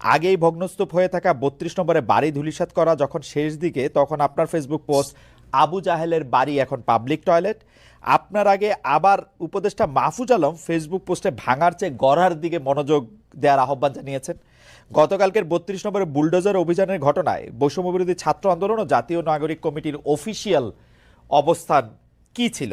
আগেই ভগ্নস্তূপ হয়ে থাকা বত্রিশ নম্বরে বাড়ি ধুলিসাৎ করা যখন শেষ দিকে, তখন আপনার ফেসবুক পোস্ট আবু জাহেলের বাড়ি এখন পাবলিক টয়লেট আপনার আগে আবার উপদেষ্টা মাহফুজ আলম ফেসবুক পোস্টে ভাঙার চেয়ে গড়ার দিকে মনোযোগ দেওয়ার আহ্বান জানিয়েছেন। গতকালকের বত্রিশ নম্বরে বুলডোজার অভিযানের ঘটনায় বৈষম্য বিরোধী ছাত্র আন্দোলন ও জাতীয় নাগরিক কমিটির অফিসিয়াল অবস্থান কি ছিল?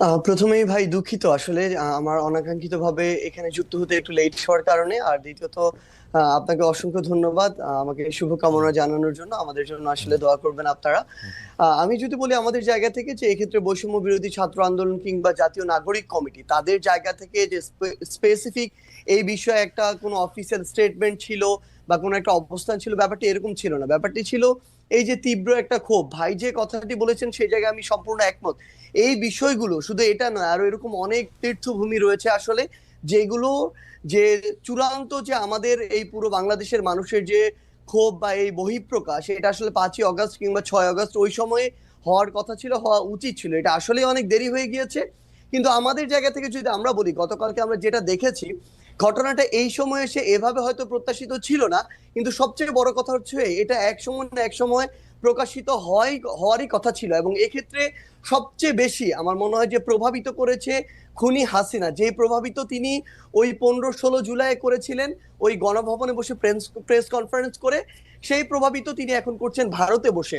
প্রথমেই ভাই দুঃখিত। আসলে আমার অনাকাঙ্ক্ষিত ভাবে এখানে যুক্ত হতে একটু লেট হওয়ার কারণে। আর দ্বিতীয়ত আপনাকে অসংখ্য ধন্যবাদ আমাকে শুভকামনা জানানোর জন্য। আমাদের জন্য আসলে দোয়া করবেন আপনারা। আমি যদি বলি আমাদের জায়গা থেকে যে, এক্ষেত্রে বৈষম্য বিরোধী ছাত্র আন্দোলন কিংবা জাতীয় নাগরিক কমিটি, তাদের জায়গা থেকে যে স্পেসিফিক এই বিষয়ে একটা কোনো অফিসিয়াল স্টেটমেন্ট ছিল বা কোনো একটা অবস্থান ছিল, ব্যাপারটি এরকম ছিল না। ব্যাপারটি ছিল এই যে তীব্র একটা ক্ষোভ, ভাই যে কথাটি বলেছেন সেই জায়গায় আমি সম্পূর্ণ একমত। এই বিষয়গুলো শুধু এটা নয়, আরও এরকম অনেক তীর্থভূমি রয়েছে আসলে, যেগুলো যে চূড়ান্ত যে আমাদের এই পুরো বাংলাদেশের মানুষের যে ক্ষোভ বা এই বহিঃপ্রকাশ, এটা আসলে পাঁচই অগস্ট কিংবা ছয় অগস্ট ওই সময়ে হওয়ার কথা ছিল, হওয়া উচিত ছিল। এটা আসলে অনেক দেরি হয়ে গিয়েছে। কিন্তু আমাদের জায়গা থেকে যদি আমরা বলি, গতকালকে আমরা যেটা দেখেছি ঘটনাটা এই সময় এসে এভাবে হয়তো প্রত্যাশিত ছিল না, কিন্তু সবচেয়ে বড় কথা হচ্ছে এটা এক সময় না এক সময় প্রকাশিত হয়, হওয়ারই কথা ছিল এবং এক্ষেত্রে সবচেয়ে বেশি আমার মনে হয় যে প্রভাবিত করেছে খুনি হাসিনা। যে প্রভাবিত তিনি ওই পনেরো ষোলো জুলাই করেছিলেন, ওই গণভবনে বসে প্রেস প্রেস কনফারেন্স করে, সেই প্রভাবিত তিনি এখন করছেন ভারতে বসে।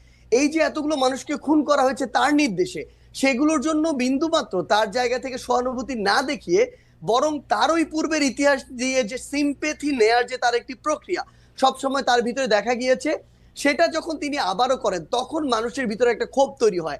এই যে এতগুলো মানুষকে খুন করা হয়েছে তার নির্দেশে, সেগুলোর জন্য বিন্দুমাত্র তার জায়গা থেকে সহানুভূতি না দেখিয়ে বরং তারই পূর্বের ইতিহাস দিয়ে যে সিম্পেথি নেয়ার যে তার একটি প্রক্রিয়া, সবসময় তার ভিতরে দেখা গিয়েছে। সেটা যখন তিনি আবারও করেন, তখন মানুষের ভিতরে একটা ক্ষোভ তৈরি হয়।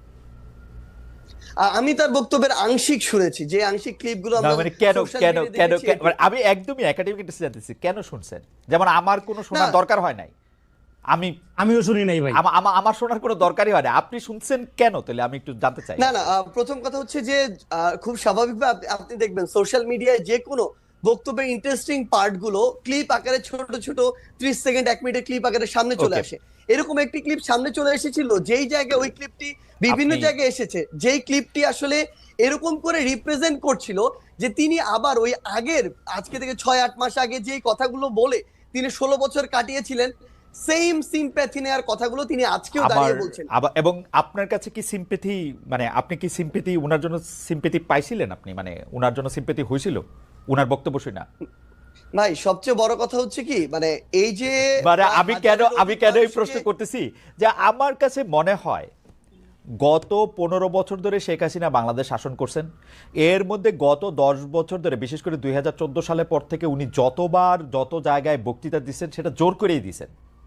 আমি তার বক্তব্যের আংশিক শুনেছি যে আংশিক ক্লিপগুলো আমরা মানে কেন কেন কেন মানে আমি একদমই একাডেমিক ইন্টারেস্ট জানতেছি কেন শুনছেন? যেমন আমার কোনো শোনার। দরকার হয় নাই। আমি আমিও শুনি নাই ভাই। আমা- আমা- আমার শোনার কোনো দরকারই হয় না আপনি শুনছেন কেন? তাহলে আমি একটু জানতে চাই। না না আহ, প্রথম কথা হচ্ছে যে আহ, খুব স্বাভাবিকভাবে আপনি দেখবেন সোশ্যাল মিডিয়ায় যে কোনো বক্তব্যের ইন্টারেস্টিং পার্টগুলো ক্লিপ আকারে ছোট ছোট ত্রিশ সেকেন্ড এক মিনিটের ক্লিপ আকারে সামনে চলে আসে। এরকম একটি ক্লিপ সামনে চলে এসেছিল যেই জায়গায় ওই ক্লিপটি বিভিন্ন জায়গায় এসেছে যেই ক্লিপটি আসলে এরকম করে রিপ্রেজেন্ট করছিল যে তিনি আবার ওই আগের আজকে থেকে ছয় আট মাস আগে যেই কথাগুলো বলে তিনি ষোলো বছর কাটিয়েছিলেন সেম সিম্প্যাথি নেওয়ার কথাগুলো তিনি আজকেও দাঁড়িয়ে বলছেন। আবার এবং আপনার কাছে কি সিম্প্যাথি মানে আপনি কি সিম্পেথি ওনার জন্য সিম্পেথি পাইছিলেন আপনি? মানে উনার জন্য সিম্প্যাথি হয়েছিল উনার বক্তব্য শুনে? ভাই সবচেয়ে বড় কথা হচ্ছে কি মানে এই যে মানে আমি কেন আমি কেন এই প্রশ্ন করতেছি? যে আমার কাছে মনে হয় গত পনেরো বছর ধরে শেখ হাসিনা বাংলাদেশ শাসন করছেন। এর মধ্যে গত দশ বছর ধরে বিশেষ করে দুই হাজার চোদ্দ সালে পর থেকে উনি যতবার যত জায়গায় বক্তৃতা দিচ্ছেন সেটা জোর করেই দিছেন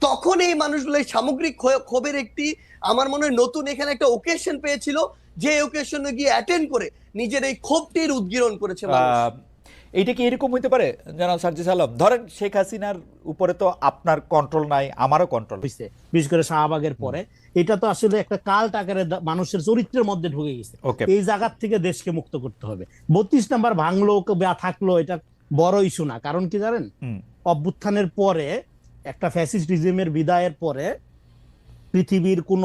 তখন এই মানুষগুলো সামগ্রিক ক্ষোভের একটি আমার মনে হয় নতুন এখানে একটা ওকেশন পেয়েছিল যে ওকেশনে গিয়ে অ্যাটেন্ড করে নিজের এই ক্ষোভটির উদ্গীরণ করেছে। এইটা কি এরকম হইতে পারে জানাব সার্জিস আলম? ধরেন শেখ হাসিনার উপরে তো আপনার কন্ট্রোল নাই আমারও কন্ট্রোল হয়েছে বিশেষ করে শাহবাগের পরে। এটা তো আসলে একটা কাল আকারে দা- মানুষের চরিত্রের মধ্যে ঢুকে গেছে। এই জায়গার থেকে দেশকে মুক্ত করতে হবে। বত্রিশ নাম্বার ভাঙলো বা থাকল এটা বড় ইস্যু না। কারণ কি জানেন? অভ্যুত্থানের পরে একটা ফ্যাসিস্ট রিজিমের বিদায়ের পরে পৃথিবীর কোন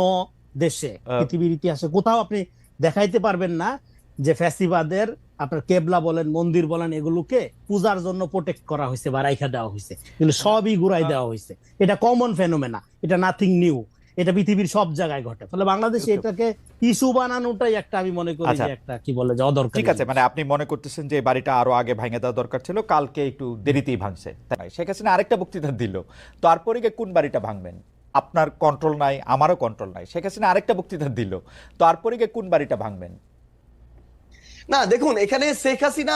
দেশে পৃথিবীর ইতিহাসে কোথাও আপনি দেখাইতে পারবেন না যে ফ্যাসিবাদের আপনার কেবলা বলেন মন্দির বলেন এগুলোকে পূজার জন্য প্রোটেক্ট করা হয়েছে বা রাইখা দেওয়া হয়েছে। কিন্তু সবই ঘুরাই দেওয়া হয়েছে। এটা কমন ফেনোমেনা এটা নাথিং নিউ এটা পৃথিবীর সব জায়গায় ঘটে। ফলে বাংলাদেশে এটাকে ইস্যু বানানোটাই একটা আমি মনে করি আচ্ছা। যে একটা কি বলে যে অদরকার ঠিক আছে মানে আপনি মনে করতেছেন যে বাড়িটা আরও আগে ভাঙে দেওয়া দরকার ছিল কালকে একটু দেরিতেই ভাঙছে। তাই শেখ হাসিনা আরেকটা বক্তৃতা দিল তারপরে গিয়ে কোন বাড়িটা ভাঙবেন? আপনার কন্ট্রোল নাই আমারও কন্ট্রোল নাই। শেখ হাসিনা আরেকটা বক্তৃতা দিল তারপরে গিয়ে কোন বাড়িটা ভাঙবেন? না দেখুন এখানে শেখ হাসিনা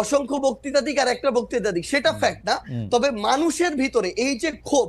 অসংখ্য বক্তৃতা দিক আর একটা বক্তৃতা দিক সেটা ফ্যাক্ট না। তবে মানুষের ভিতরে এই যে ক্ষোভ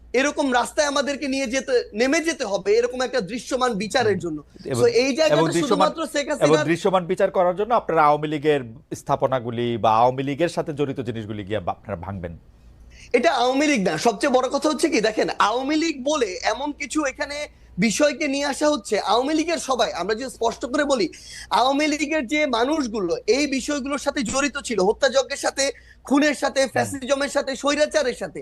এরকম রাস্তায় আমাদেরকে নিয়ে যেতে নেমে যেতে হবে এরকম একটা দৃশ্যমান বিচারের জন্য। এই জায়গাটা শুধুমাত্র শেখ দৃশ্যমান বিচার করার জন্য আপনারা আওয়ামী লীগের স্থাপনাগুলি বা আওয়ামী লীগের সাথে জড়িত জিনিসগুলি গিয়ে আপনারা ভাঙবেন। এটা আওয়ামী লীগ না সবচেয়ে বড় কথা হচ্ছে কি দেখেন আওয়ামী লীগ বলে এমন কিছু এখানে বিষয়কে নিয়ে আসা হচ্ছে আওয়ামী লীগের সবাই আমরা যদি স্পষ্ট করে বলি আওয়ামী লীগের যে মানুষগুলো এই বিষয়গুলোর সাথে জড়িত ছিল হত্যাযজ্ঞের সাথে খুনের সাথে ফ্যাসিজমের সাথে স্বৈরাচারের সাথে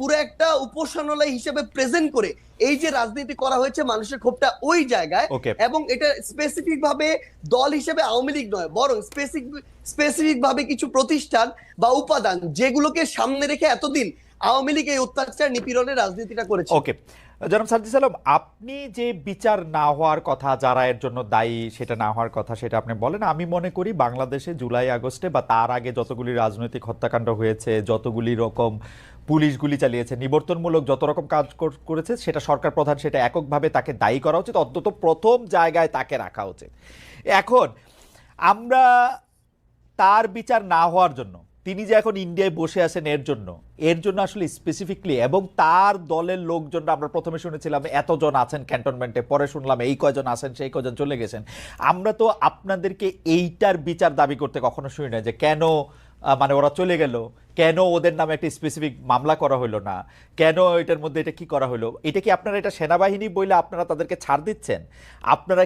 পুরো একটা উপাসনালয় হিসেবে প্রেজেন্ট করে এই যে রাজনীতি করা হয়েছে মানুষের ক্ষোভটা ওই জায়গায় এবং এটা স্পেসিফিক ভাবে দল হিসেবে আওয়ামী লীগ নয় বরং স্পেসিফিক স্পেসিফিক ভাবে কিছু প্রতিষ্ঠান বা উপাদান যেগুলোকে সামনে রেখে এতদিন আওয়ামী লীগ এই অত্যাচার নিপীড়নের রাজনীতিটা করেছে। ওকে জনাব সার্জিস আলম আপনি যে বিচার না হওয়ার কথা যারা এর জন্য দায়ী সেটা না হওয়ার কথা সেটা আপনি বলেন আমি মনে করি বাংলাদেশে জুলাই আগস্টে বা তার আগে যতগুলি রাজনৈতিক হত্যাকাণ্ড হয়েছে যতগুলি রকম পুলিশ গুলি চালিয়েছে। নিবর্তনমূলক যত রকম কাজ করেছে, সেটা সরকার প্রধান সেটা এককভাবে তাকে দায়ী করা উচিত, অন্তত প্রথম জায়গায় তাকে রাখা উচিত। এখন, আমরা তার বিচার না হওয়ার জন্য, তিনি যে এখন ইন্ডিয়ায় বসে আছেন এর জন্য এর জন্য আসলে স্পেসিফিকলি এবং তার দলের লোকজন আমরা প্রথমে শুনেছিলাম এতজন আছেন ক্যান্টনমেন্টে, পরে শুনলাম এই কয়জন আছেন, সেই কয়জন চলে গেছেন। আমরা তো আপনাদেরকে এইটার বিচার দাবি করতে কখনো শুনি না যে কেন মানে ওরা চলে গেল কেন ওদের নামে একটা স্পেসিফিক মামলা করা হলো না? কেন এটার মধ্যে এটা কি করা হলো? এটা কি আপনারা এটা সেনাবাহিনী বইলে আপনারা তাদেরকে ছাড় দিচ্ছেন? আপনারা